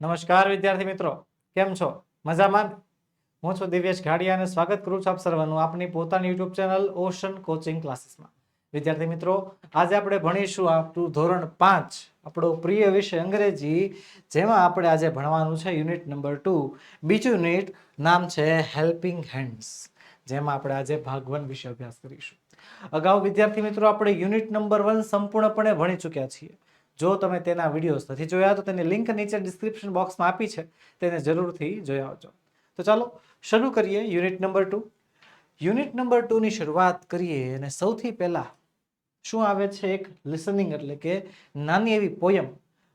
નમસ્કાર વિદ્યાર્થી મિત્રો, કેમ છો? મજામાં? હું છું દિવ્યેશ ઘાડિયા અને સ્વાગત કરું છું આપ સર્વનું આપની પોતાની યુટ્યુબ ચેનલ ઓશન કોચિંગ ક્લાસીસમાં. વિદ્યાર્થી મિત્રો, આજે આપણે ભણીશું આપણું ધોરણ પાંચ, આપણો પ્રિય વિષય અંગ્રેજી, જેમાં આપણે આજે ભણવાનું છે યુનિટ નંબર ટુ. બીજું યુનિટ નામ છે હેલ્પિંગ હેન્ડ્સ, જેમાં આપણે આજે ભાગ વન વિશે અભ્યાસ કરીશું. અગાઉ વિદ્યાર્થી મિત્રો, આપણે યુનિટ નંબર વન સંપૂર્ણપણે ભણી ચૂક્યા છીએ. જો તમે તેના વિડીયોઝ નથી જોયા તો તેની લિંક નીચે ડિસ્ક્રિપ્શન બોક્સમાં આપી છે. તેને જરૂરથી જોઈ આવજો. તો ચાલો, શરૂ કરીએ unit number two unit number ટુની શરૂઆત કરીએ અને સૌથી પહેલાં શું આવે છે એક લિસનિંગ એટલે કે નાની એવી પોયમ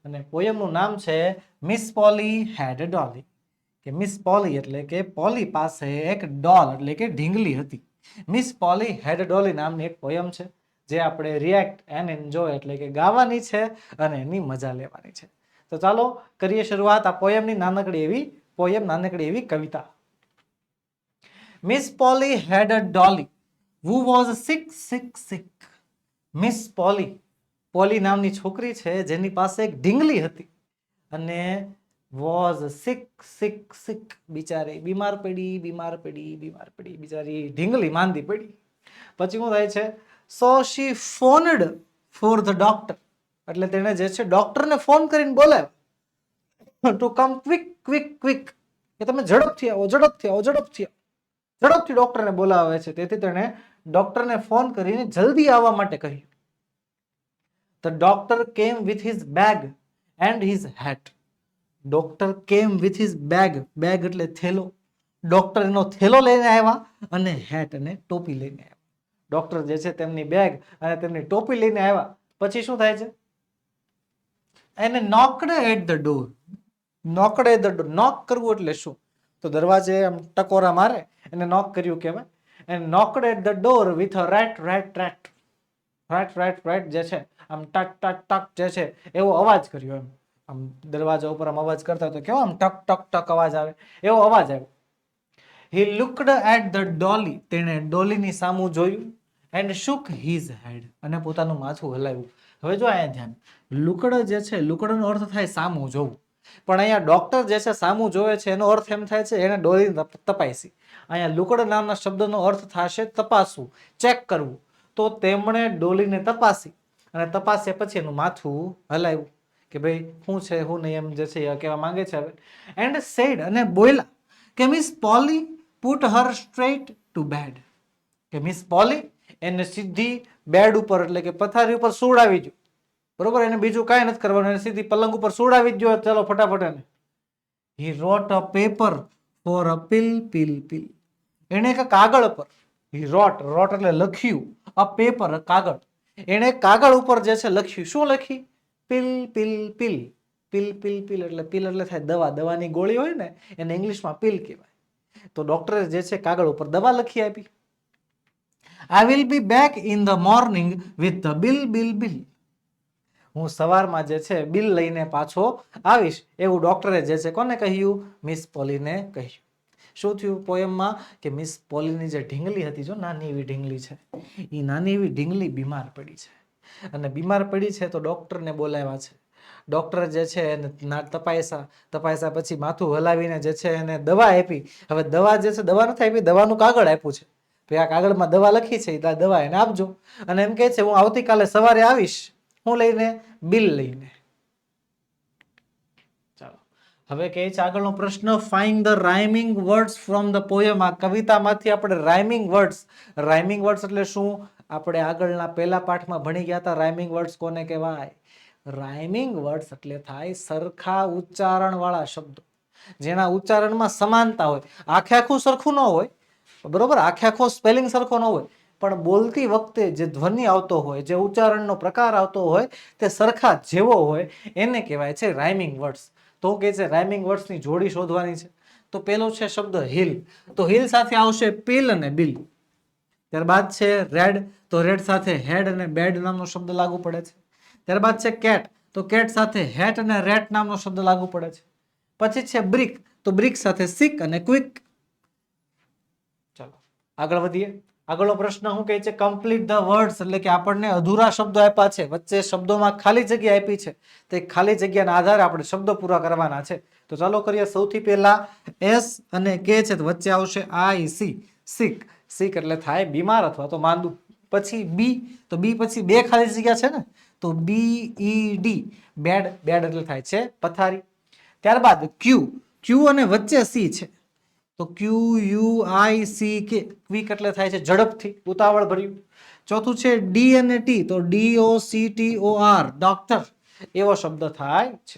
અને પોયમનું નામ છે મિસ પોલી હેડ ડોલી કે મિસ પોલી એટલે કે પોલી પાસે એક ડોલ એટલે કે ઢીંગલી હતી. મિસ પોલી હેડ ડોલી નામની એક પોયમ છે. જે આપણે રિએક્ટ એન્ડ એન્જોય એટલે કે ગાવાની છે અને એની મજા લેવાની છે. તો ચાલો કરીએ શરૂઆત આ પોયમની નાનકડી એવી, પોયમ નાનકડી એવી કવિતા. Miss Polly had a dolly who was sick sick sick miss Polly Polly નામની છોકરી છે, જેની પાસે એક ઢીંગલી હતી. અને વોઝ સિક સિક સિક બિચારી બીમાર પડી બીમાર પડી બીમાર પડી. બિચારી ઢીંગલી માંદી પડી. પછી શું થાય છે? So she phoned for the doctor એટલે તેણે જે છે ડોક્ટરને ફોન કરીને બોલાવ્યો. To come quick quick quick કે તમે ઝડપથી આવો ઝડપથી આવો ઝડપથી આવો ઝડપથી ડોક્ટરને બોલાવે છે. તેથી તેણે ડોક્ટરને ફોન કરીને જલ્દી આવવા માટે કહ્યું. The doctor came with his bag and his hat doctor came with his bag bag એટલે થેલો. ડોક્ટર એનો થેલો લઈને આવ્યા અને હેટ અને ટોપી લઈને આવ્યા. ડોક્ટર જે છે તેમની બેગ અને તેમની ટોપી લઈને આવ્યા. પછી શું થાય છે? એને knocked at the door knocked at the door knock કરવું એટલે શું? તો દરવાજે આમ ટકોરા મારે, એને નોક કર્યું કહેવાય. એને knocked at the door with a rat rat rat rat rat rat જે છે, આમ ટક ટક ટક જે છે, એવો અવાજ કર્યો એમ. આમ દરવાજા ઉપર આમ અવાજ કરતા તો કેવો આમ ટક ટક ટક અવાજ આવે. એવો અવાજ આવ્યો. He looked at the dolly તેણે ડોલીની સામું જોયું એન્ડ શુક હિઝ હેડ અને પોતાનું માથું હલાવ્યું. હવે જો અહીંયા ધ્યાન. લુકડ જે છે, લુકડનો અર્થ થાય સામું જોવું. પણ અહીંયા ડોક્ટર જે છે, સામું જોવે છે, એનો અર્થ એમ થાય છે, એને ડોલી તપાસી અહીંયા લુકડ નામના શબ્દનો અર્થ થશે તપાસવું ચેક કરવું. તો તેમણે ડોલીને તપાસી. અને તપાસ્યા પછી એનું માથું હલાવ્યું. કે ભાઈ શું છે શું નહીં એમ જે છે એ કહેવા માંગે છે હવે. એન્ડ સેડ અને બોયલા કે Miss Polly put her straight to bed કે મિસ પોલી એને સીધી બેડ ઉપર, એટલે કે પથારી ઉપર સુવડાવી દો બરોબર? એને બીજું કાંઈ નથી કરવાનું. એને સીધી પલંગ ઉપર સુવડાવી જ જો ચાલો, ફટાફટ એને. He wrote a paper for a pill pill pill એણે એક કાગળ પર હી રોટ રોટ એટલે લખ્યું અ પેપર કાગળ. એણે કાગળ ઉપર જે છે લખ્યું. શું લખી? Pill pill pill pill pill pill એટલે પિલ એટલે થાય દવા. દવાની ગોળી હોય ને, એને ઇંગ્લિશમાં પિલ કહેવાય. તો ડોક્ટરે જે છે કાગળ ઉપર દવા લખી આપી. I will be back in the morning with the bill bill bill હું સવારમાં જે છે બિલ લઈને પાછો આવીશ એવું ડોક્ટરે જે છે કોને કહ્યું? મિસ પોલીને કહ્યું. શું થયું પોયમમાં કે મિસ પોલીની જે ઢીંગલી હતી જો, નાની એવી ઢીંગલી છે એ નાની એવી ઢીંગલી બીમાર પડી છે. અને બીમાર પડી છે તો ડોક્ટરને બોલાવ્યા છે. ડોક્ટર જે છે એને તપાયસા તપાસ્યા પછી માથું હલાવીને જે છે એને દવા આપી. હવે દવા જે છે, દવા નથી આપી, દવાનું કાગળ આપ્યું છે. ભાઈ, આ કાગળમાં દવા લખી છે એ દવા એને આપજો. અને એમ કહે છે, હું આવતીકાલે સવારે આવીશ. હું લઈને બિલ લઈને. ચાલો. હવે કહે છે, આગળનો પ્રશ્ન find the rhyming words from the poem આ કવિતામાંથી આપણે રાઇમિંગ વર્ડ્સ રાઇમિંગ વર્ડ્સ એટલે શું? આપણે આગળના પહેલા પાઠમાં ભણી ગયા હતા રાઇમિંગ વર્ડ્સ કોને કહેવાય? રાઇમિંગ વર્ડ્સ એટલે થાય સરખા ઉચ્ચારણવાળા શબ્દો. જેના ઉચ્ચારણમાં સમાનતા હોય. આખે આખું સરખું ન હોય. બરોબર? આખે આખો સ્પેલિંગ સરખો ન હોય. પણ બોલતી વખતે જે ધ્વનિ આવતો હોય, જે ઉચ્ચારણનો પ્રકાર આવતો હોય, તે સરખા જેવો હોય, એને કહેવાય છે રાઇમિંગ વર્ડ્સ. તો કે છે રાઇમિંગ વર્ડ્સની જોડી શોધવાની છે. તો પેલો છે શબ્દ હિલ. તો હિલ સાથે આવશે પિલ અને બિલ. ત્યારબાદ છે રેડ. તો રેડ સાથે હેડ અને બેડ નામનો શબ્દ લાગુ પડે છે. ત્યારબાદ છે કેટ. તો કેટ સાથે હેટ અને રેટ નામનો શબ્દ લાગુ પડે છે. પછી છે બ્રિક. તો બ્રિક સાથે સિક અને ક્વિક. ચાલો, આગળ વધીએ. આગળનો પ્રશ્ન શું કહે છે? કમ્પ્લીટ ધ વર્ડ્સ એટલે કે આપણને અધૂરા શબ્દો આપ્યા છે. વચ્ચે શબ્દોમાં ખાલી જગ્યા આપી છે. તે ખાલી જગ્યાના આધારે આપણે શબ્દો પૂરા કરવાના છે. તો ચાલો કરીએ સૌથી પહેલા એસ અને કે છે વચ્ચે આવશે આઈ સી સિક સિક એટલે થાય બીમાર અથવા તો માંદું. પછી બી તો બી પછી બે ખાલી જગ્યા છે ને? તો B E D bed bed એટલે થાય છે પથારી. ત્યારબાદ ક્યુ ક્યુ અને વચ્ચે સી છે. તો ક્યુ યુ આઈ સી કે ક્વિક એટલે થાય છે? ઝડપથી ઉતાવળ ભર્યું ચોથું છે ડી અને ટી તો D O C T O R doctor એવો શબ્દ થાય છે.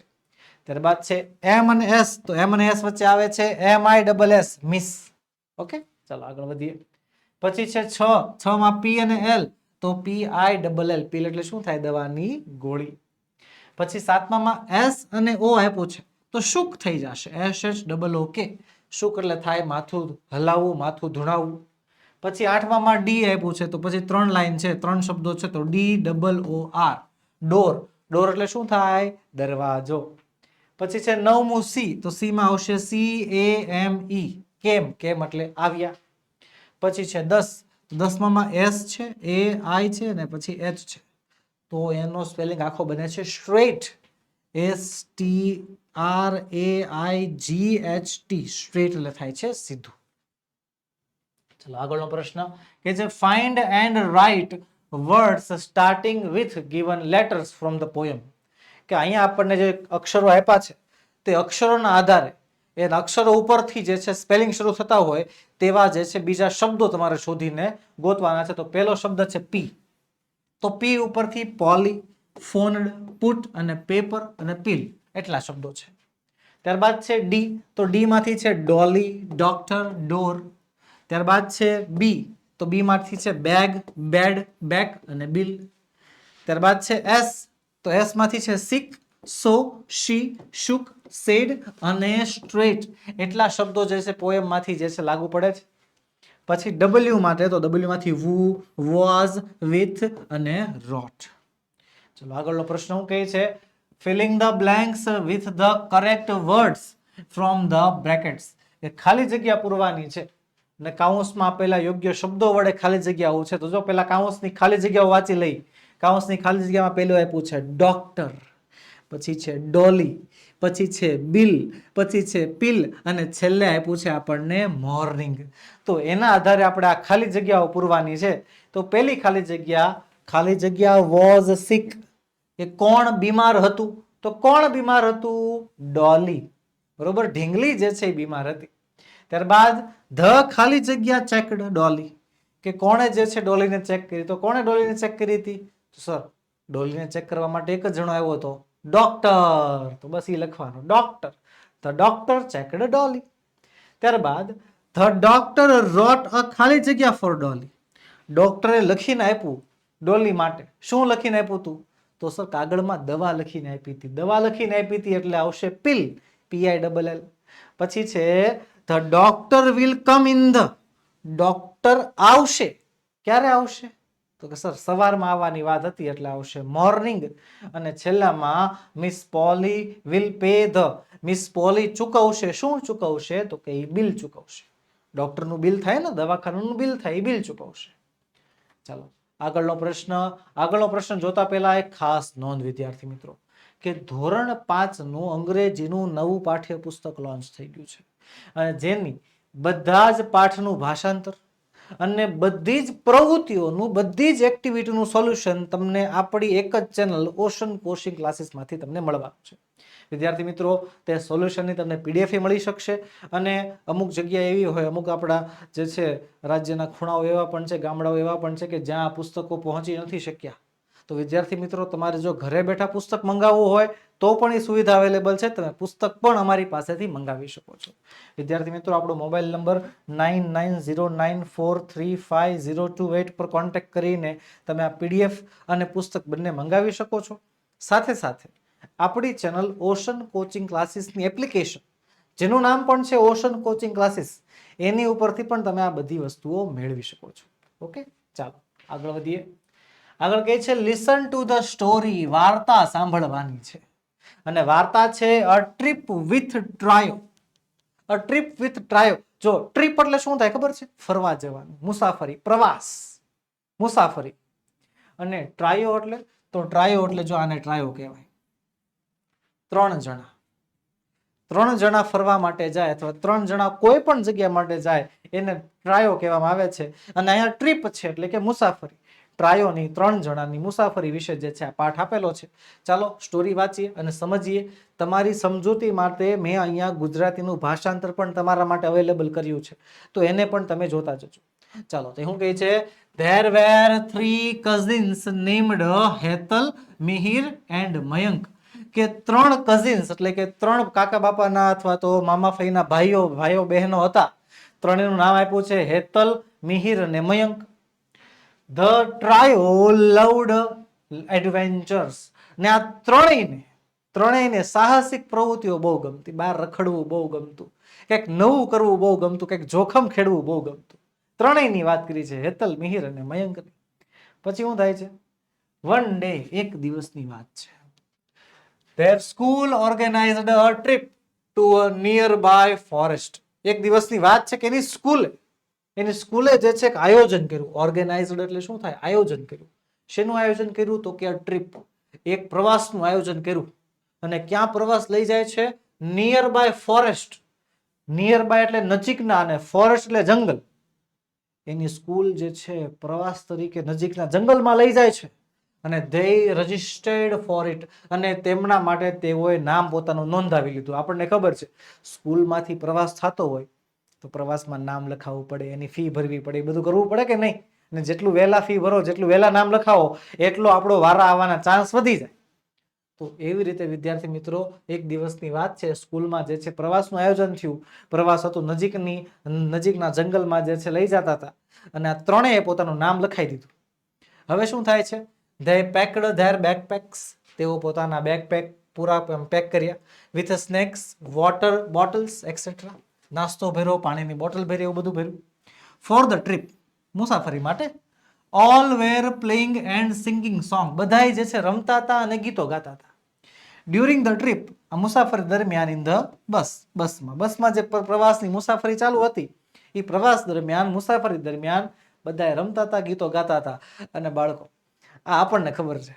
ત્યારબાદ છે એમ અને એસ તો એમ અને એસ વચ્ચે આવે છે M I double S Miss okay ચાલો આગળ વધીએ. પછી છે છ. છ માં પી અને એલ તો પી આઈ ડબલ એલ પીલ એટલે શું થાય? દવાની ગોળી. પછી સાતમામાં એસ અને ઓ આપ્યું છે. તો શુક થઈ જશે. એસ એચ ડબલ ઓ કે શુક એટલે થાય માથું હલાવવું, માથું ધુણાવવું. પછી આઠમામાં ડી આપ્યું છે. તો પછી ત્રણ લાઈન છે, ત્રણ શબ્દો છે. તો D double O R door door એટલે શું થાય? દરવાજો. પછી છે નવમું સી તો સીમાં આવશે સી એ એમ ઈ કેમ? કેમ એટલે આવ્યા. પછી છે દસ. દસમામાં એસ છે એ આઈ છે ને પછી એચ છે. તો એનો સ્પેલિંગ આખો બને છે straight S T R A I G H T straight થાય છે સીધું. ચલો આગળનો પ્રશ્ન કે છે find and write words starting with given letters from the poem કે અહીંયા આપણને જે અક્ષરો આપ્યા છે, તે અક્ષરોના આધારે એ અક્ષરો ઉપરથી જે છે સ્પેલિંગ શરૂ થતા હોય તેવા જે છે બીજા શબ્દો તમારે શોધીને ગોતવાના છે. તો પહેલો શબ્દ છે પી તો પી ઉપરથી પોલી ફોનડ પુટ અને પેપર અને પીલ એટલા શબ્દો છે. ત્યારબાદ છે ડી તો ડીમાંથી છે ડોલી ડોક્ટર ડોર ત્યારબાદ છે બી તો બીમાંથી છે બેગ બેડ બેક અને બિલ ત્યારબાદ છે એસ તો એસમાંથી છે sick so she shook said અને સ્ટ્રેટ એટલા શબ્દો જે છે પોએમમાંથી જે છે લાગુ પડે છે. પછી ડબલ્યુ માટે તો ડબલ્યુ માંથી વુ વોઝ વિથ અને રોટ ચલો આગળનો પ્રશ્ન શું કહે છે? Filling the blanks with the correct words from the brackets એ ખાલી જગ્યા પૂરવાની છે. અને કાઉન્સમાં આપેલા યોગ્ય શબ્દો વડે ખાલી જગ્યાઓ છે. તો જો પેલા કાઉન્સની ખાલી જગ્યાઓ વાંચી લઈ. કાઉન્સની ખાલી જગ્યામાં પહેલું આપ્યું છે ડોક્ટર પછી છે ડોલી પછી છે બિલ, પછી છે પિલ અને છેલ્લે આપ્યું છે આપણને મોર્નિંગ. તો એના આધારે આપણે આ ખાલી જગ્યાઓ પૂરવાની છે. તો પહેલી ખાલી જગ્યા ખાલી જગ્યા વોઝ સિક એ કોણ બીમાર હતું? તો કોણ બીમાર હતું? ડોલી. બરોબર? ઢીંગલી જે છે એ બીમાર હતી. ત્યારબાદ ધ ખાલી જગ્યા ચેકડ ડોલી. કે કોણે જે છે ડોલીને ચેક કરી? તો કોણે ડોલીને ચેક કરી હતી? સર ડોલીને ચેક કરવા માટે એક જ જણો આવ્યો હતો. ડોક્ટર. તો બસ એ લખવાનું, doctor. The doctor checked Dolly. ત્યારબાદ, ધ ડોક્ટર રોટ અ ખાલી જગ્યા ફોર ડોલી. ડોક્ટરે લખીને આપ્યું ડોલી માટે. શું લખીને આપ્યું હતું તો સર કાગળમાં દવા લખીને આપી હતી. દવા લખીને આપી હતી એટલે આવશે પિલ પીઆઈ ડબલ એલ. પછી છે, the doctor will come in the. Doctor આવશે. ક્યારે આવશે? તો કે સર, સવારમાં આવવાની વાત હતી એટલે આવશે મોર્નિંગ. અને છેલ્લામાં Miss Polly will pay the. Miss Polly ચૂકવશે. શું ચૂકવશે? તો કે એ બિલ ચૂકવશે. ડૉક્ટરનું બિલ થાય ને, દવાખાનાનું બિલ થાય એ બિલ ચૂકવશે. ચાલો, આગળનો પ્રશ્ન આગળનો પ્રશ્ન જોતા પહેલા એક ખાસ નોંધ, વિદ્યાર્થી મિત્રો, કે ધોરણ પાંચનું અંગ્રેજીનું નવું પાઠ્યપુસ્તક લોન્ચ થઈ ગયું છે. અને જેની બધા જ પાઠનું ભાષાંતર અને બધી જ પ્રવૃત્તિઓનું, બધી જ એક્ટિવિટીનું સોલ્યુશન તમને આપણી એક જ ચેનલ ઓશન કોશિંગ ક્લાસીસમાંથી તમને મળવાનું છે વિદ્યાર્થી મિત્રો, તે સોલ્યુશનની તમને પીડીએફ મળી શકશે અને અમુક જગ્યા એવી હોય, અમુક આપણા જે છે, રાજ્યના ખૂણાઓ એવા પણ છે, ગામડાઓ એવા પણ છે કે જ્યાં આ પુસ્તકો પહોંચી નથી શક્યા. તો વિદ્યાર્થી મિત્રો, તમારે જો ઘરે બેઠા પુસ્તક મંગાવવું હોય તો પણ એ સુવિધા અવેલેબલ છે, તમે પુસ્તક પણ અમારી પાસેથી મંગાવી શકો છો. વિદ્યાર્થી મિત્રો, આપણો mobile number nine nine zero nine four three five zero two eight પર કોન્ટેક્ટ કરીને તમે આ પીડીએફ અને પુસ્તક બંને મંગાવી શકો છો. સાથે સાથે આપણી ચેનલ ઓશન કોચિંગ ક્લાસીસની એપ્લિકેશન, જેનું નામ પણ છે ઓશન કોચિંગ ક્લાસીસ, એની ઉપરથી પણ તમે આ બધી વસ્તુઓ મેળવી શકો છો. ઓકે? ચાલો, આગળ વધીએ. આગળ કહે છે લિસન ટુ ધ સ્ટોરી વાર્તા સાંભળવાની છે. અને વાર્તા છે a trip with trio a trip with trio જો ટ્રીપ એટલે શું થાય ખબર છે? ફરવા જવાનું. મુસાફરી, પ્રવાસ. મુસાફરી. અને ટ્રાયો એટલે, તો ટ્રાયો એટલે જો આને ટ્રાયો કહેવાય. ત્રણ જણા. ત્રણ જણા ફરવા માટે જાય અથવા ત્રણ જણા કોઈ પણ જગ્યા માટે જાય, એને ટ્રાયો કહેવામાં આવે છે. અને અહીંયા ટ્રીપ છે, એટલે કે મુસાફરી. ટ્રાયોની ત્રણ જણાની મુસાફરી વિશે જે છે આ પાઠ આપેલો છે. ચાલો સ્ટોરી વાંચીએ અને સમજીએ. તમારી સમજૂતી માટે મેં અહીંયા ગુજરાતીનું ભાષાંતર પણ તમારા માટે અવેલેબલ કર્યું છે. તો એને પણ તમે જોતા જજો. ચાલો, તો શું કહે છે there were three cousins named Hetal Mihir and Mayank કે ત્રણ કઝિન્સ એટલે કે ત્રણ કાકા બાપાના અથવા તો મામા ફઈના ભાઈઓ ભાઈઓ બહેનો હતા. ત્રણેયનું નામ આપ્યું છે હેતલ મિહિર અને Mayank the trio loved adventures. ને આ ત્રણેયને ત્રણેયને સાહસિક પ્રવૃત્તિઓ બહુ ગમતી. બહાર રખડવું બહુ ગમતું. કંઈક નવું કરવું બહુ ગમતું કંઈક જોખમ ખેડવું બહુ ગમતું. ત્રણેયની વાત કરી છે હેતલ, મિહિર અને મયંકની પછી શું થાય છે? વન ડે એક દિવસની વાત છે. Their school organised a trip to a nearby forest એક દિવસની વાત છે કે એની સ્કૂલે એની સ્કૂલે જે છે એક આયોજન કર્યું ઓર્ગેનાઇઝડ એટલે શું થાય? આયોજન કર્યું. શેનું આયોજન કર્યું? તો કે ટ્રીપ એક પ્રવાસનું આયોજન કર્યું. અને ક્યાં પ્રવાસ લઈ જાય છે? Nearby forest nearby એટલે નજીકના અને ફોરેસ્ટ એટલે જંગલ. એની સ્કૂલ જે છે, પ્રવાસ તરીકે નજીકના જંગલમાં લઈ જાય છે. અને ધે રજિસ્ટર્ડ ફોર ઇટ અને તેમના માટે તેઓએ નામ પોતાનું નોંધાવી લીધું. આપણને ખબર છે, સ્કૂલમાંથી પ્રવાસ થતો હોય તો પ્રવાસમાં નામ લખાવવું પડે, એની ફી ભરવી પડે, એ બધું કરવું પડે કે નહીં? અને જેટલું વહેલા ફી ભરો, જેટલું વહેલા નામ લખાવો, એટલો આપણો વારા આવવાના ચાન્સ વધી જાય. તો એવી રીતે, વિદ્યાર્થી મિત્રો, એક દિવસની વાત છે, સ્કૂલમાં જે છે, પ્રવાસનું આયોજન થયું. પ્રવાસ હતું નજીકની, નજીકના જંગલમાં જે છે, લઈ જતા હતા. અને આ ત્રણેય પોતાનું નામ લખાઈ દીધું. હવે શું થાય છે? ધે પેકડ ધેર બેકપેક્સ તેઓ પોતાના બેકપેક પૂરા પેક કર્યા. With snacks water bottles etcetera નાસ્તો ભેરો પાણીની બોટલ ભેરી, એવું બધું ભર્યું. ફોર ધ ટ્રીપ મુસાફરી માટે all were playing and singing song બધાય જે છે રમતા હતા અને ગીતો ગાતા હતા. ડ્યુરિંગ ધ ટ્રીપ આ મુસાફરી દરમિયાન ઇન ધ બસ બસમાં બસમાં જે પ્રવાસની મુસાફરી ચાલુ હતી એ પ્રવાસ દરમિયાન, મુસાફરી દરમિયાન બધાએ રમતા હતા, ગીતો ગાતા હતા અને બાળકો. આ આપણને ખબર છે.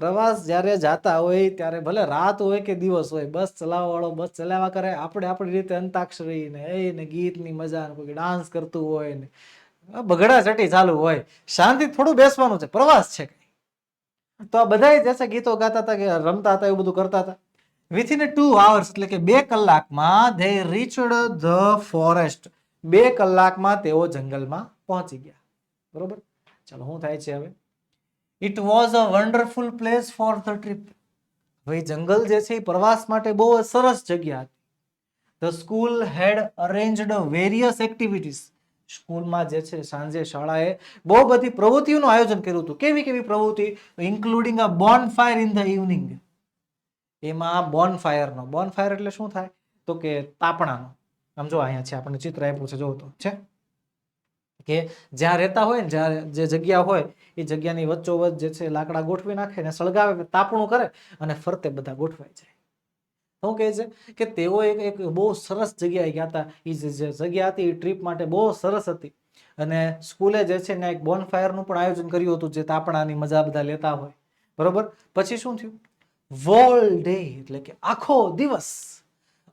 પ્રવાસ જ્યારે જાતા હોય, ત્યારે ભલે રાત હોય કે દિવસ હોય, બસ ચલાવવાળો, બસ ચલાવવા કરે, આપણે આપણી રીતે અંતાક્ષરી ને એ ને ગીતની મજા ને કોઈ ડાન્સ કરતું હોય ને બગડા ચટી ચાલુ હોય. શાંતિ થોડું બેસવાનું છે, પ્રવાસ છે તો આ બધાય જે છે ગીતો ગાતા હતા કે રમતા હતા, એવું બધું કરતા હતા. વિથિન ટુ આવર્સ એટલે કે બે કલાકમાં ધે રીચડ ધ ફોરેસ્ટ બે કલાકમાં તેઓ જંગલમાં પહોંચી ગયા. બરોબર? ચાલો, શું થાય છે હવે? It was a wonderful place for the trip હવે જંગલ જે છે એ પ્રવાસ માટે બહુ સરસ જગ્યા હતી. The school had arranged various activities સ્કૂલમાં જે છે સાંજે શાળાએ બહુ બધી પ્રવૃત્તિઓનું આયોજન કર્યું હતું. કેવી કેવી પ્રવૃત્તિ? Including a bonfire in the evening એમાં બોન ફાયરનો બોન ફાયર એટલે શું થાય? તો કે તાપણાનો. આમ જો અહીંયા છે, આપણને ચિત્ર આપ્યું છે જોવો તો. છે? કે જ્યાં રહેતા હોય ને, જ્યાં જે જગ્યા હોય, એ જગ્યાની વચ્ચોવચ્ચ જે છે લાકડા ગોઠવી નાખે ને સળગાવે તાપણું કરે અને ફરતે બધા ગોઠવાઈ જાય. શું કહે છે? કે તેઓ એક એક બહુ સરસ જગ્યાએ ગયા હતા. એ જે જગ્યા હતી એ ટ્રીપ માટે બહુ સરસ હતી. અને સ્કૂલે જે છે ને એક બોન ફાયરનું પણ આયોજન કર્યું હતું, જે તાપણાની મજા બધા લેતા હોય. બરોબર? પછી શું થયું? વોલ ડે એટલે કે આખો દિવસ.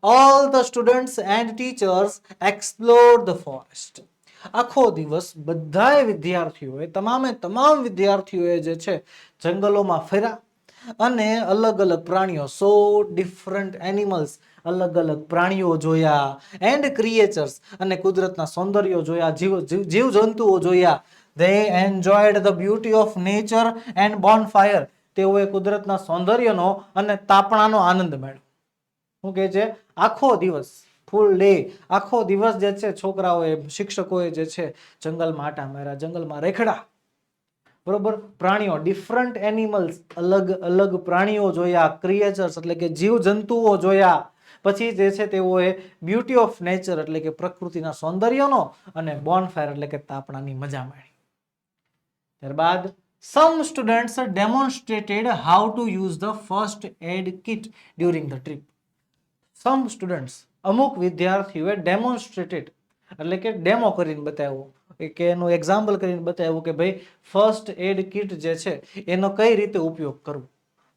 All the students and teachers explore the forest આખો દિવસ બધાએ વિદ્યાર્થીઓએ, તમામે તમામ વિદ્યાર્થીઓએ જે છે, જંગલોમાં ફર્યા અને અલગ અલગ પ્રાણીઓ, સો ડિફરન્ટ એનિમલ્સ, અલગ અલગ પ્રાણીઓ જોયા, એન્ડ ક્રિએચર્સ અને કુદરતના સૌંદર્યો જોયા, જીવ, જીવ- જીવજંતુઓ જોયા. They enjoyed the beauty of nature and bonfire તેઓએ કુદરતના સૌંદર્યનો અને તાપણાનો આનંદ મેળવ્યો. શું કહે છે? આખો દિવસ ફૂલ ડે આખો દિવસ જે છે છોકરાઓએ, શિક્ષકોએ જે છે જંગલમાં આટા માર્યા, જંગલમાં રેખડા. બરોબર? પ્રાણીઓ ડિફરન્ટ એનિમલ્સ અલગ અલગ પ્રાણીઓ જોયા ક્રિએચર્સ એટલે કે જીવ જંતુઓ જોયા. પછી જે છે તેઓએ બ્યુટી ઓફ નેચર એટલે કે પ્રકૃતિના સૌંદર્યનો અને બોનફાયર એટલે કે તાપણાની મજા માણી. ત્યારબાદ some students demonstrated how to use the first aid kit during the trip some students અમુક વિદ્યાર્થીઓએ ડેમોન્સ્ટ્રેટેડ એટલે કે ડેમો કરીને બતાવ્યું. કે એનું એક્ઝામ્પલ કરીને બતાવ્યું કે ભાઈ ફર્સ્ટ એડ કિટ જે છે, એનો કઈ રીતે ઉપયોગ કરવો?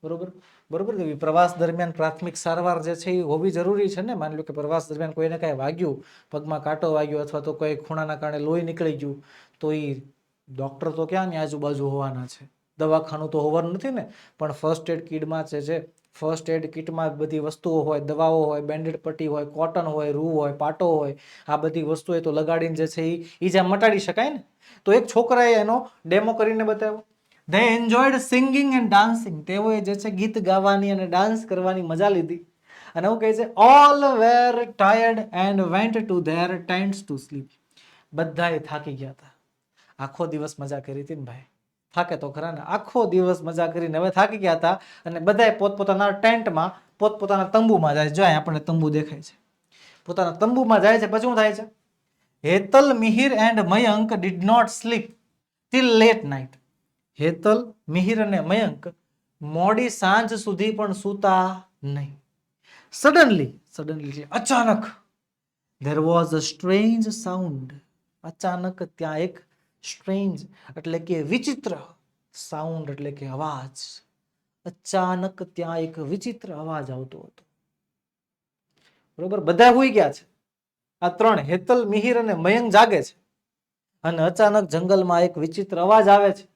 બરોબર? બરોબર? કે પ્રવાસ દરમિયાન પ્રાથમિક સારવાર જે છે એ હોવી જરૂરી છે ને? માની લો કે પ્રવાસ દરમિયાન કોઈને કાંઈ વાગ્યું, પગમાં કાંટો વાગ્યો અથવા તો કોઈ ખૂણાના કારણે લોહી નીકળી ગયું, તો એ ડૉક્ટર તો ક્યાંની આજુબાજુ હોવાના છે? દવાખાનું તો હોવાનું નથી ને? પણ ફર્સ્ટ એડ કિડમાં જે છે ફર્સ્ટ એડ કિટમાં બધી વસ્તુઓ હોય, દવાઓ હોય બેન્ડેડ પટ્ટી હોય કોટન હોય, રૂ હોય, પાટો હોય, આ બધી વસ્તુઓ તો લગાડીને જે છે એ ઈજા મટાડી શકાય ને, તો એક છોકરાએ એનો ડેમો કરીને બતાવ્યો. They enjoyed singing and dancing તેઓએ જે છે ગીત ગાવાની અને ડાન્સ કરવાની મજા લીધી. અને એવું કહે છે all were tired and went to their tents to sleep બધાએ થાકી ગયા હતા. આખો દિવસ મજા કરી હતી ને ભાઈ. થાકે તો ખરા ને આખો દિવસ મજા કરીને હવે થાકી ગયા હતા અને બધાએ પોતપોતાના ટેન્ટમાં પોતપોતાના તંબુમાં જાય જો આપણને તંબુ દેખાય છે. પોતાના તંબુમાં જાય છે. પછી શું થાય છે? Hetal, Mihir and Mayank did not sleep till late night. Hetal, Mihir અને મયંક મોડી સાંજ સુધી પણ સૂતા નહીં. સડનલી સડનલી અચાનક there was a strange sound અચાનક ત્યાં એક સ્ટ્રેન્જ એટલે કે વિચિત્ર સાઉન્ડ એટલે કે અવાજ. અચાનક ત્યાં એક વિચિત્ર અવાજ આવતો હતો. બરોબર? બધા હોઈ ગયા છે. આ ત્રણ, હેતલ, મિહિર અને મયંક જાગે છે. અને અચાનક જંગલમાં એક વિચિત્ર અવાજ આવે છે.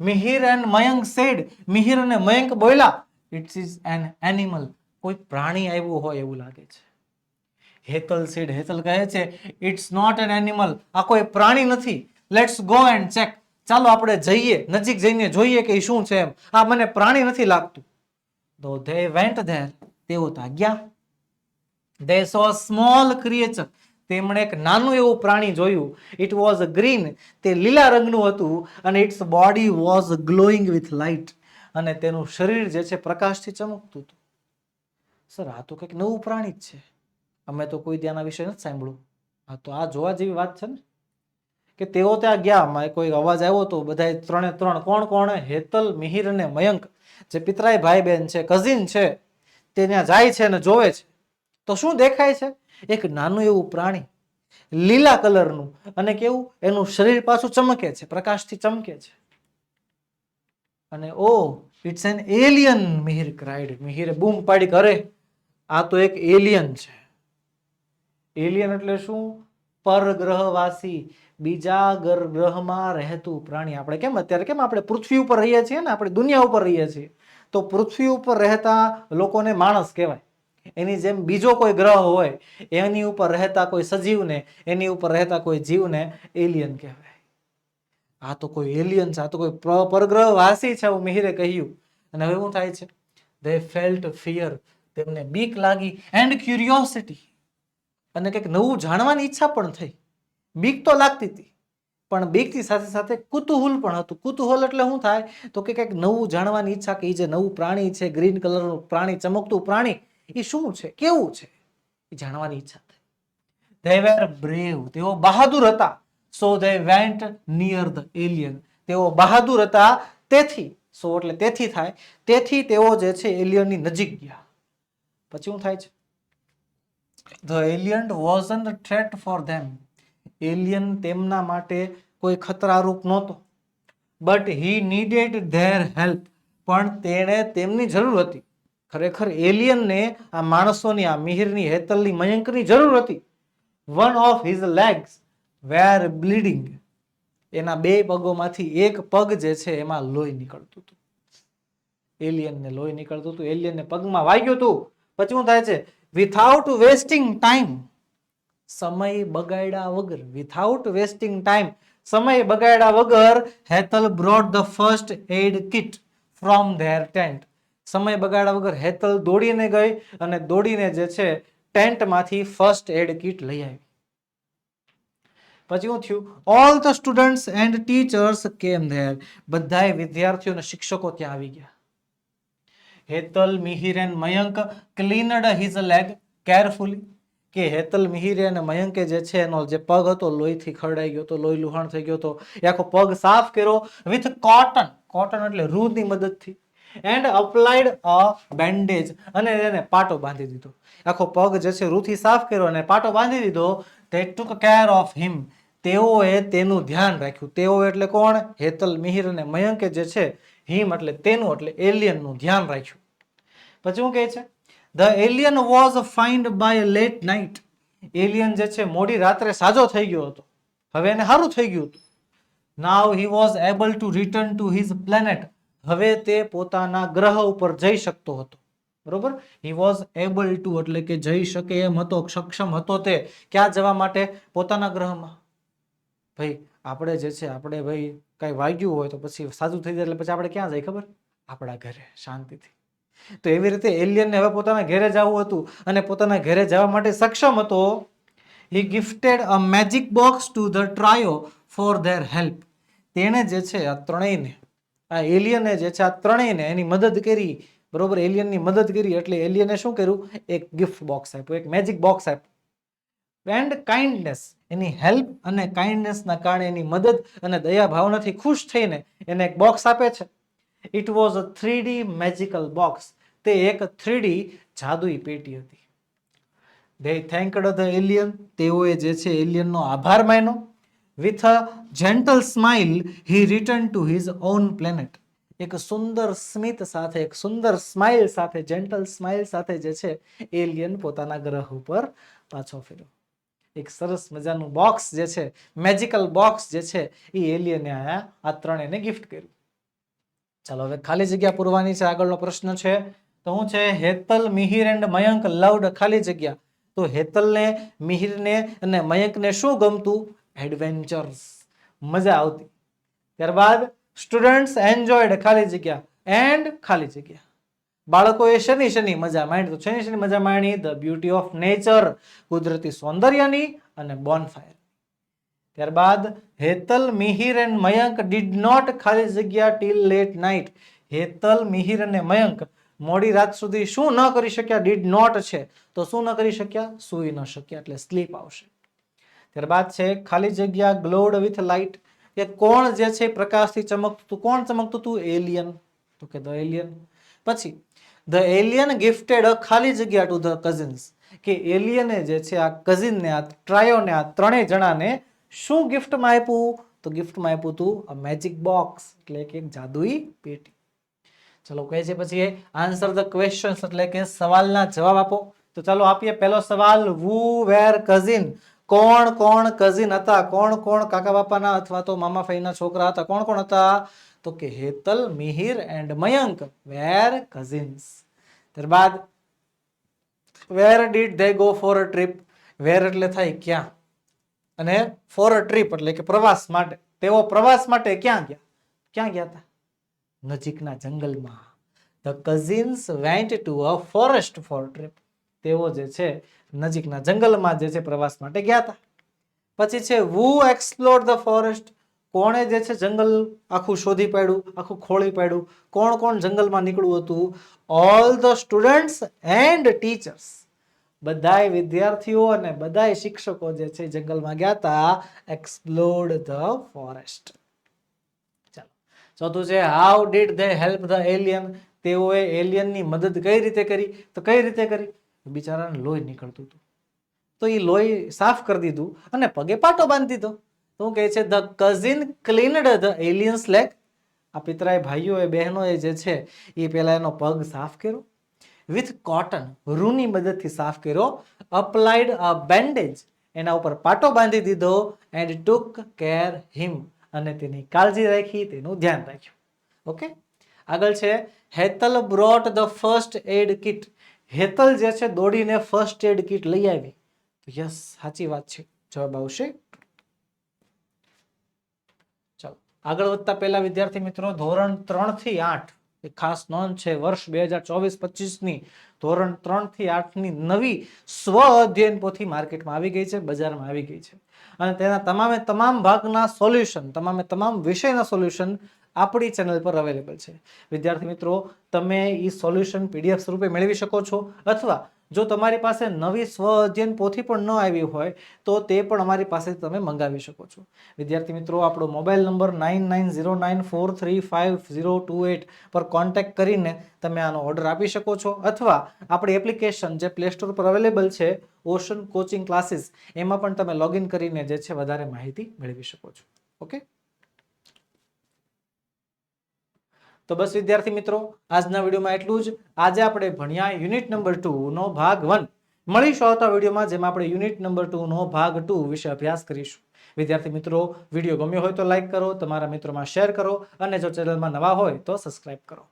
મિહિર એન્ડ મયંક સેડ મિહિર અને મયંક બોલ્યા. ઇટ્સ ઇઝ એન એનિમલ કોઈ પ્રાણી આવ્યું હોય એવું લાગે છે. હેતલ સેડ હેતલ કહે છે ઇટ્સ નોટ એન એનિમલ આ કોઈ પ્રાણી નથી. લેટ્સ ગો એન્ડ ચેક ચાલો આપણે જઈએ, નજીક જઈને જોઈએ કે શું છે એમ. આ મને પ્રાણી નથી લાગતું. તો ધે વેન્ટ ધેર તેઓ ત્યાં ગયા. ધે સો સ્મોલ ક્રિએચર તેમણે એક નાનું એવું પ્રાણી જોયું. ઇટ વોઝ ગ્રીન તે લીલા રંગનું હતું અને its body was glowing with light અને તેનું શરીર જે છે પ્રકાશથી ચમકતું હતું. સર આ તો કંઈક નવું પ્રાણી જ છે. અમે તો કોઈ ત્યાંના વિશે નથી સાંભળ્યું. હા તો આ જોવા જેવી વાત છે ને? કે તેઓ ત્યાં ગયા કોઈ અવાજ આવ્યો હતો બધા ત્રણે ત્રણ, કોણ કોણ? હેતલ, મિહિર અને મયંક, જે પિતરાઈ ભાઈ બહેન છે કઝિન છે, તે ત્યાં જાય છે અને જોવે છે. તો શું દેખાય છે? એક નાનું એવું પ્રાણી, લીલા કલરનું અને કેવું એનું શરીર પાછું ચમકે છે, પ્રકાશથી ચમકે છે. અને ઓ it's an alien Mihir cried મિહિરે બૂમ પાડી કરે આ તો એક એલિયન છે. એલિયન એટલે શું? પરગ્રહવાસી બીજા ગર- ગ્રહમાં રહેતું પ્રાણી. આપણે કેમ, અત્યારે કેમ આપણે પૃથ્વી ઉપર રહીએ છીએ ને? આપણે દુનિયા ઉપર રહીએ છીએ. તો પૃથ્વી ઉપર રહેતા લોકોને માણસ કહેવાય. એની જેમ બીજો કોઈ ગ્રહ હોય, એની ઉપર રહેતા કોઈ સજીવને, એની ઉપર રહેતા કોઈ જીવને એલિયન કહેવાય. આ તો કોઈ એલિયન છે, આ તો કોઈ પ્ર- પરગ્રહવાસી છે એવું મિહિરે કહ્યું. અને હવે શું થાય છે? દે ફેલ્ટ ફિયર તેમને બીક લાગી. એન્ડ ક્યુરિયોસિટી અને કંઈક નવું જાણવાની ઈચ્છા પણ થઈ. બીક તો લાગતી હતી, પણ બીકથી સાથે સાથે કુતૂહલ પણ હતું. કુતૂહલ એટલે શું થાય? તો કે કંઈક નવું જાણવાની ઈચ્છા કે એ જે નવું પ્રાણી છે, ગ્રીન કલરનું પ્રાણી, ચમકતું પ્રાણી એ શું છે? કેવું છે? એ જાણવાની ઈચ્છા થઈ. ધે વેર બ્રેવ તેઓ બહાદુર હતા. So they went near the alien તેઓ બહાદુર હતા. તેથી સો એટલે તેથી થાય. તેથી તેઓ જે છે, એલિયનની નજીક ગયા. પછી શું થાય છે? The alien a threat for them. Alien તેમના માટે કોઈ ખતરારૂપ નહોતો. But he needed their help પણ તેણે તેમની જરૂર હતી. ખરેખર એલિયનને આ માણસોની, આ મિહિરની, હેતલની મયંકની જરૂર હતી. One of his legs were bleeding એના બે પગોમાંથી એક પગ જે છે એમાં લોહી નીકળતું હતું. એલિયનને લોહી નીકળતું હતું. એલિયનને પગમાં વાગ્યું હતું. પછી શું થાય છે? વિથાઉટ વેસ્ટિંગ ટાઈમ સમય બગાડ્યા વગર વિથાઉટ વેસ્ટિંગ ટાઈમ સમય બગાડ્યા વગર, Hetal brought the first aid kit from their tent સમય બગાડ્યા વગર, હેતલ દોડીને ગઈ અને દોડીને જે છે, ટેન્ટમાંથી ફર્સ્ટ એડ કિટ લઈ આવી. પછી શું થયું? All the students and teachers came there બધાય વિદ્યાર્થીઓ અને શિક્ષકો ત્યાં આવી ગયા. Hetal Mihir and Mayank cleaned his leg carefully. કે હેતલ મિહિરે અને મયંકે જે છે એનો જે પગ હતો લોહીથી ખરડાઈ ગયો હતો, લોહી લુહાણ થઈ ગયો હતો. એ આખો પગ સાફ કર્યો વિથ કોટન. કોટન એટલે રૂની મદદથી. એન્ડ અપ્લાઇડ અ બેન્ડેજ અને એને પાટો બાંધી દીધો. આખો પગ જે છે રૂથી સાફ કર્યો અને પાટો બાંધી દીધો. તે ટુક કેર ઓફ હિમ તેઓએ તેનું ધ્યાન રાખ્યું. તેઓ એટલે કોણ? હેતલ મિહિર અને મયંકે જે છે હિમ એટલે તેનું એટલે એલિયનનું ધ્યાન રાખ્યું. પછી શું કહે છે? The alien was fined by late night alien જે છે, મોડી રાત્રે સાજો થઈ ગયો હતો. હવે એને સારું થઈ ગયું હતું. Now he was able to return to his planet હવે તે પોતાના ગ્રહ ઉપર જઈ શકતો હતો. બરોબર? હી વોઝ એબલ ટુ એટલે કે જઈ શકે એમ હતો, સક્ષમ હતો તે. ક્યાં જવા માટે? પોતાના ગ્રહમાં. ભાઈ આપણે જે છે, આપણે ભાઈ કાંઈ વાગ્યું હોય તો પછી સાજું થઈ જાય એટલે પછી આપણે ક્યાં જાય ખબર? આપણા ઘરે શાંતિથી. તો એવી રીતે એલિયનને હવે પોતાના ઘરે જવું હતું અને પોતાના ઘરે જવા માટે સક્ષમ હતો he gifted a magic box to the trio for their help તેણે જે છે, આ ત્રણેયને, આ એલિયને જે છે, આ ત્રણેયને એની મદદ કરી. બરોબર? એલિયનની મદદ કરી એટલે એલિયને શું કર્યું? એક ગિફ્ટ બોક્સ આપ્યું, એક મેજિક બોક્સ આપ્યું. એન્ડ કાઇન્ડનેસ એની હેલ્પ અને કાઇન્ડનેસના કારણે એની મદદ અને દયા ભાવનાથી ખુશ થઈને એને એક બોક્સ આપે છે. It was a three D magical box તે એક થ્રી ડી જાદુઈ પેટી હતી. દે થેન્કડ ધ એલિયન તેઓએ જે છે એલિયનનો આભાર માન્યો. With a gentle smile he return to his own planet એક સુંદર સ્મિત સાથે, એક સુંદર સ્માઇલ સાથે જેન્ટલ સ્માઇલ સાથે જે છે એલિયન પોતાના ગ્રહ ઉપર પાછો ફર્યો. એક સરસ મજાનું બોક્સ જે છે મેજિકલ બોક્સ જે છે એ એલિયને આયા આ ત્રણેયને ગિફ્ટ કર્યું. ચાલો હવે ખાલી જગ્યા પૂરવાની છે, આગળનો પ્રશ્ન છે, તો હું છે, હેતલ, મિહિર એન્ડ મયંક લવડ ખાલી જગ્યા. તો હેતલને, મિહિરને અને મયંકને શું ગમતું? એડવેન્ચર્સ મજા આવતી. ત્યારબાદ સ્ટુડન્ટ્સ એન્જોયડ ખાલી જગ્યા. એન્ડ ખાલી જગ્યા. બાળકોએ શનિ શનિ મજા માણી, તો શનિ શનિ મજા માણી ધ બ્યુટી ઓફ નેચર કુદરતી સૌંદર્યની અને બોનફાયર ત્યારબાદ, Hetal, Mihir and Mayank did not ખાલી જગ્યા till late night Hetal, Mihir અને મયંક મોડી રાત સુધી શું ન કરી શક્યા? ડીડ નોટ છે. તો શું ન કરી શક્યા? સૂઈ ન શક્યા, એટલે સ્લીપ આવશે. ત્યારબાદ છે, ખાલી જગ્યા ગ્લોડ વિથ લાઇટ કે કોણ જે છે પ્રકાશથી ચમકતું કોણ ચમકતું હતું એલિયન તો કે ધ એલિયન પછી ધ એલિયન ગિફ્ટેડ અ ખાલી જગ્યા ટુ ધ કઝિન્સ કે એલિયને જે છે, આ કઝિનને આ ટ્રાયોને આ ત્રણેય જણાને શું ગિફ્ટમાં આપ્યું? તો ગિફ્ટમાં આપ્યું હતું અ મેજિક બોક્સ એટલે કે એક જાદુઈ પેટી. ચલો કહે છે પછી આન્સર ધ ક્વેશ્ચન્સ એટલે કે સવાલના જવાબ આપો. તો ચાલો આપીએ પહેલો સવાલ વુ વેર કઝિન કોણ કોણ કઝિન હતા? કોણ કોણ કાકા બાપાના અથવા તો મામા ફઈના છોકરા હતા? કોણ કોણ હતા? તો કે Hetal, Mihir and Mayank were cousins ત્યારબાદ where did they go for a trip where એટલે થાય ક્યાં? અને ફોર અ ટ્રીપ એટલે કે પ્રવાસ માટે. તેઓ પ્રવાસ માટે ક્યાં ગયા? ક્યાં ગયા હતા? નજીકના જંગલમાં. The cousins went to a forest for trip તેઓ જે છે, નજીકના જંગલમાં જે છે, પ્રવાસ માટે ગયા હતા. પછી છે વુ એક્સપ્લોર ધ ફોરેસ્ટ કોણે જે છે જંગલ આખું શોધી પાડ્યું, આખું ખોળી પાડ્યું? કોણ કોણ જંગલમાં નીકળ્યું હતું? All the students and teachers બધાય વિદ્યાર્થીઓ અને બધાય શિક્ષકો જે છે જંગલમાં ગયા હતા એક્સપ્લોર્ડ ધ ફોરેસ્ટ ચાલો. ચોથું છે how did they help the alien તેઓએ એલિયનની મદદ કઈ રીતે કરી? તો કઈ રીતે કરી? બિચારાને લોહી નીકળતું હતું. તો એ લોહી સાફ કરી દીધું અને પગે પાટો બાંધી દીધો. શું કહે છે? The cousin cleaned the aliens lake આ પિતરાએ ભાઈઓએ, બહેનોએ જે છે, એ પહેલાં એનો પગ સાફ કર્યો. વિથ કોટન રૂની મદદથી સાફ કર્યો. અપ્લાઇડ અ બેન્ડેજ એના ઉપર પાટો બાંધી દીધો એન્ડ ટુક કેર હિમ અને તેની કાળજી રાખી, તેનું ધ્યાન રાખ્યું. ઓકે આગળ છે, Hetal brought the first aid kit Hetal જે છે, દોડીને ફર્સ્ટ એડ કિટ લઈ આવી. યસ, સાચી વાત છે. જવાબ આવશે ચાલો આગળ વધતા પહેલા, વિદ્યાર્થી મિત્રો, ધોરણ ત્રણથી આઠ એક ખાસ નોંધ છે, વર્ષ બે હજાર ચોવીસ પચીસની, ધોરણ ત્રણથી આઠની નવી સ્વ અધ્યયન પોથી માર્કેટમાં આવી ગઈ છે, બજારમાં આવી ગઈ છે. અને તેના તમામે તમામ ભાગના સોલ્યુશન, તમામે તમામ વિષયના સોલ્યુશન આપણી ચેનલ પર અવેલેબલ છે. વિદ્યાર્થી મિત્રો, તમે એ સોલ્યુશન પીડીએફ સ્વરૂપે મેળવી શકો છો, અથવા જો તમારી પાસે નવી સ્વ અધ્યયન પોથી પણ ન આવી હોય, તો તે પણ અમારી પાસે તમે મંગાવી શકો છો. વિદ્યાર્થી મિત્રો, આપણો mobile number nine nine zero nine four three five zero two eight પર કોન્ટેક્ટ કરીને તમે આનો ઓર્ડર આપી શકો છો. અથવા આપણી એપ્લિકેશન જે પ્લે સ્ટોર પર અવેલેબલ છે ઓશન કોચિંગ ક્લાસીસ એમાં પણ તમે લોગિન કરીને જે છે, વધારે માહિતી મેળવી શકો છો. ઓકે તો બસ વિદ્યાર્થી મિત્રો, આજના વિડીયોમાં એટલું જ. આજે આપણે ભણ્યા યુનિટ નંબર ટુ નો ભાગ વન. મળીશું આવતા વિડીયોમાં, જેમાં આપણે યુનિટ નંબર ટુ નો ભાગ ટુ વિશે અભ્યાસ કરીશું. વિદ્યાર્થી મિત્રો, વીડિયો ગમ્યો હોય તો લાઇક કરો, તમારા મિત્રોમાં શેર કરો, અને જો ચેનલમાં નવા હોય તો સબસ્ક્રાઇબ કરો.